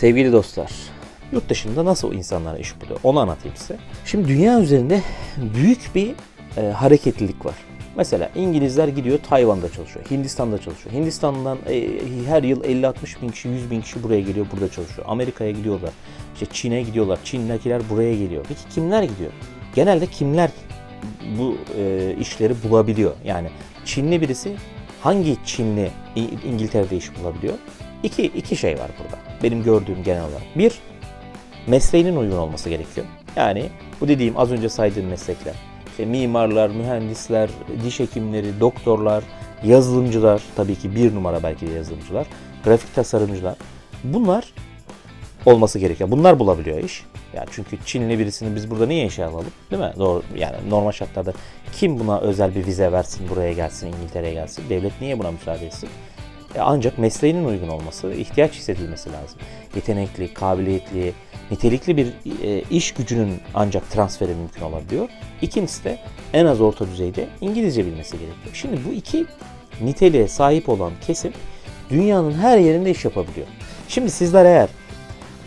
Sevgili dostlar, yurt dışında nasıl insanlar iş buluyor onu anlatayım size. Şimdi dünya üzerinde büyük bir e, hareketlilik var. Mesela İngilizler gidiyor Tayvan'da çalışıyor, Hindistan'da çalışıyor. Hindistan'dan e, her yıl 50-60 bin kişi, 100 bin kişi buraya geliyor, burada çalışıyor. Amerika'ya gidiyorlar, işte Çin'e gidiyorlar, Çin'dekiler buraya geliyor. Peki kimler gidiyor? Genelde kimler bu e, işleri bulabiliyor? Yani Çinli birisi hangi Çinli İngiltere'de iş bulabiliyor? İki, iki şey var burada. Benim gördüğüm genel olarak. Bir, mesleğinin uygun olması gerekiyor. Yani bu dediğim az önce saydığım meslekler. İşte mimarlar, mühendisler, diş hekimleri, doktorlar, yazılımcılar, tabii ki bir numara belki de yazılımcılar, grafik tasarımcılar. Bunlar olması gerekiyor. Bunlar bulabiliyor iş. Yani çünkü Çinli birisini biz burada niye işe alalım? Değil mi? Doğru. Yani normal şartlarda kim buna özel bir vize versin, buraya gelsin, İngiltere'ye gelsin? Devlet niye buna müsaade etsin? E, Ancak mesleğinin uygun olması, ihtiyaç hissedilmesi lazım. Yetenekli, kabiliyetli, nitelikli bir e, iş gücünün ancak transferi mümkün olabiliyor. İkincisi de en az orta düzeyde İngilizce bilmesi gerekiyor. Şimdi bu iki niteliğe sahip olan kesim dünyanın her yerinde iş yapabiliyor. Şimdi sizler eğer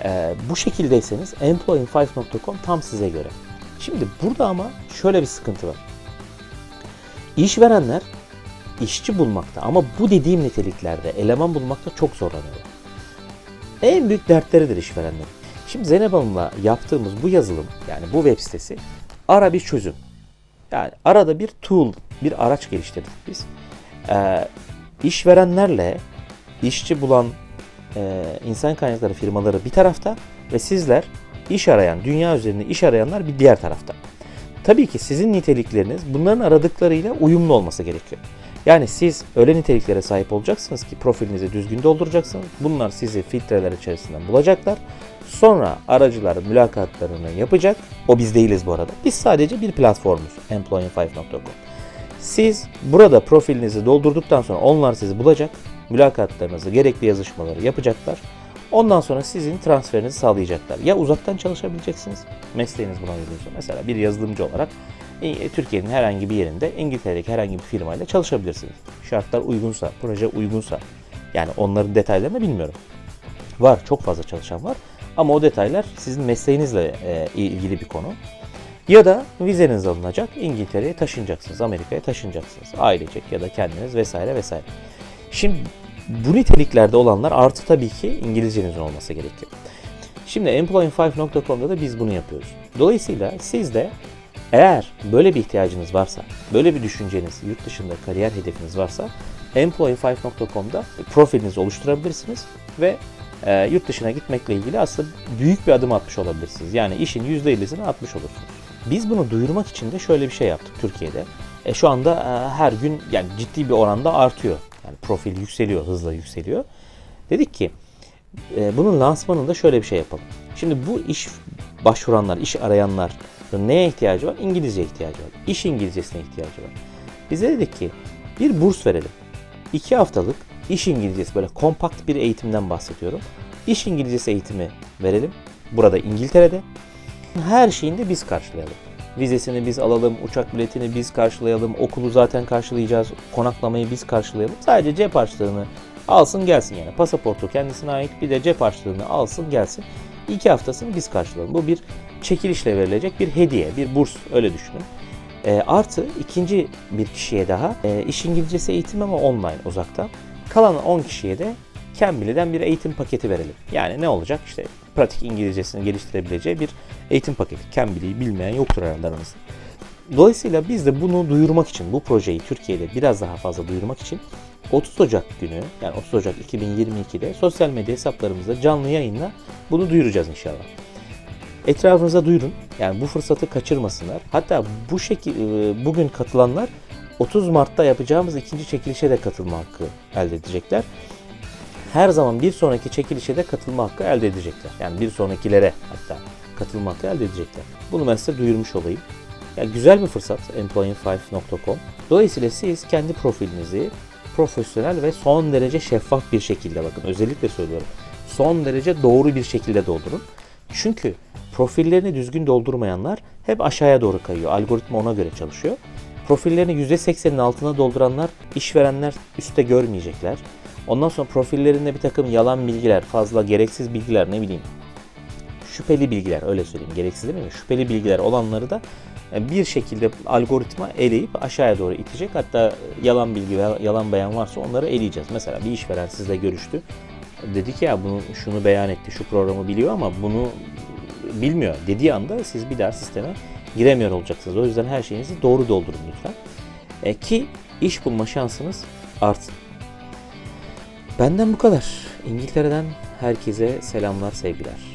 e, bu şekildeyseniz employing5.com tam size göre. Şimdi burada ama şöyle bir sıkıntı var. İşverenler işçi bulmakta ama bu dediğim niteliklerde eleman bulmakta çok zorlanıyorlar. En büyük dertleridir işverenlerin. Şimdi Zeynep Hanım'la yaptığımız bu yazılım yani bu web sitesi ara bir çözüm. Yani arada bir tool, bir araç geliştirdik biz. Ee, işverenlerle işçi bulan e, insan kaynakları firmaları bir tarafta ve sizler iş arayan, dünya üzerinde iş arayanlar bir diğer tarafta. Tabii ki sizin nitelikleriniz bunların aradıklarıyla uyumlu olması gerekiyor. Yani siz öyle niteliklere sahip olacaksınız ki profilinizi düzgün dolduracaksınız. Bunlar sizi filtreler içerisinden bulacaklar. Sonra aracılar mülakatlarını yapacak. O biz değiliz bu arada. Biz sadece bir platformuz. Employing5.com. Siz burada profilinizi doldurduktan sonra onlar sizi bulacak. Mülakatlarınızı, gerekli yazışmaları yapacaklar. Ondan sonra sizin transferinizi sağlayacaklar. Ya uzaktan çalışabileceksiniz, mesleğiniz buna uygunsa. Mesela bir yazılımcı olarak Türkiye'nin herhangi bir yerinde İngiltere'deki herhangi bir firmayla çalışabilirsiniz. Şartlar uygunsa, proje uygunsa. Yani onların detaylarını bilmiyorum. Var, çok fazla çalışan var. Ama o detaylar sizin mesleğinizle e, ilgili bir konu. Ya da vizeniz alınacak, İngiltere'ye taşınacaksınız, Amerika'ya taşınacaksınız. Ailecek ya da kendiniz vesaire vesaire. Şimdi bu niteliklerde olanlar artı tabii ki İngilizcenizin olması gerekiyor. Şimdi employing5.com'da da biz bunu yapıyoruz. Dolayısıyla siz de eğer böyle bir ihtiyacınız varsa, böyle bir düşünceniz, yurt dışında kariyer hedefiniz varsa employing5.com'da profilinizi oluşturabilirsiniz ve e, yurt dışına gitmekle ilgili aslında büyük bir adım atmış olabilirsiniz. Yani işin %50'sini atmış olursunuz. Biz bunu duyurmak için de şöyle bir şey yaptık Türkiye'de. E, şu anda e, her gün yani ciddi bir oranda artıyor. Yani profil yükseliyor, hızla yükseliyor. Dedik ki e, bunun lansmanında şöyle bir şey yapalım. Şimdi bu iş başvuranlar, iş arayanlar neye ihtiyacı var? İngilizce ihtiyacı var. İş İngilizcesine ihtiyacı var. Bize dedik ki bir burs verelim. İki haftalık iş İngilizcesi böyle kompakt bir eğitimden bahsediyorum. İş İngilizcesi eğitimi verelim. Burada İngiltere'de. Her şeyini de biz karşılayalım. Vizesini biz alalım, uçak biletini biz karşılayalım, okulu zaten karşılayacağız, konaklamayı biz karşılayalım. Sadece cep harçlığını alsın gelsin yani. Pasaportu kendisine ait bir de cep harçlığını alsın gelsin. İki haftasını biz karşılayalım. Bu bir çekilişle verilecek bir hediye, bir burs öyle düşünün. E, artı ikinci bir kişiye daha e, iş İngilizcesi eğitim ama online uzaktan. Kalan 10 kişiye de Cambly'den bir eğitim paketi verelim. Yani ne olacak? İşte pratik İngilizcesini geliştirebileceği bir eğitim paketi. Cambly'yi bilmeyen yoktur herhalde aranızda. Dolayısıyla biz de bunu duyurmak için, bu projeyi Türkiye'de biraz daha fazla duyurmak için 30 Ocak günü yani 30 Ocak 2022'de sosyal medya hesaplarımızda canlı yayınla bunu duyuracağız inşallah. Etrafınıza duyurun. Yani bu fırsatı kaçırmasınlar. Hatta bu şekil bugün katılanlar 30 Mart'ta yapacağımız ikinci çekilişe de katılma hakkı elde edecekler. Her zaman bir sonraki çekilişe de katılma hakkı elde edecekler. Yani bir sonrakilere hatta katılma hakkı elde edecekler. Bunu ben size duyurmuş olayım. Yani güzel bir fırsat employing5.com. Dolayısıyla siz kendi profilinizi profesyonel ve son derece şeffaf bir şekilde bakın özellikle söylüyorum. Son derece doğru bir şekilde doldurun. Çünkü profillerini düzgün doldurmayanlar hep aşağıya doğru kayıyor. Algoritma ona göre çalışıyor. Profillerini %80'in altına dolduranlar işverenler üstte görmeyecekler. Ondan sonra profillerinde bir takım yalan bilgiler, fazla gereksiz bilgiler ne bileyim şüpheli bilgiler öyle söyleyeyim gereksiz değil mi? Şüpheli bilgiler olanları da e, bir şekilde algoritma eleyip aşağıya doğru itecek. Hatta yalan bilgi ve yalan beyan varsa onları eleyeceğiz. Mesela bir işveren sizle görüştü. Dedi ki ya bunu şunu beyan etti, şu programı biliyor ama bunu bilmiyor dediği anda siz bir daha sisteme giremiyor olacaksınız. O yüzden her şeyinizi doğru doldurun lütfen. E, ki iş bulma şansınız artsın. Benden bu kadar. İngiltere'den herkese selamlar, sevgiler.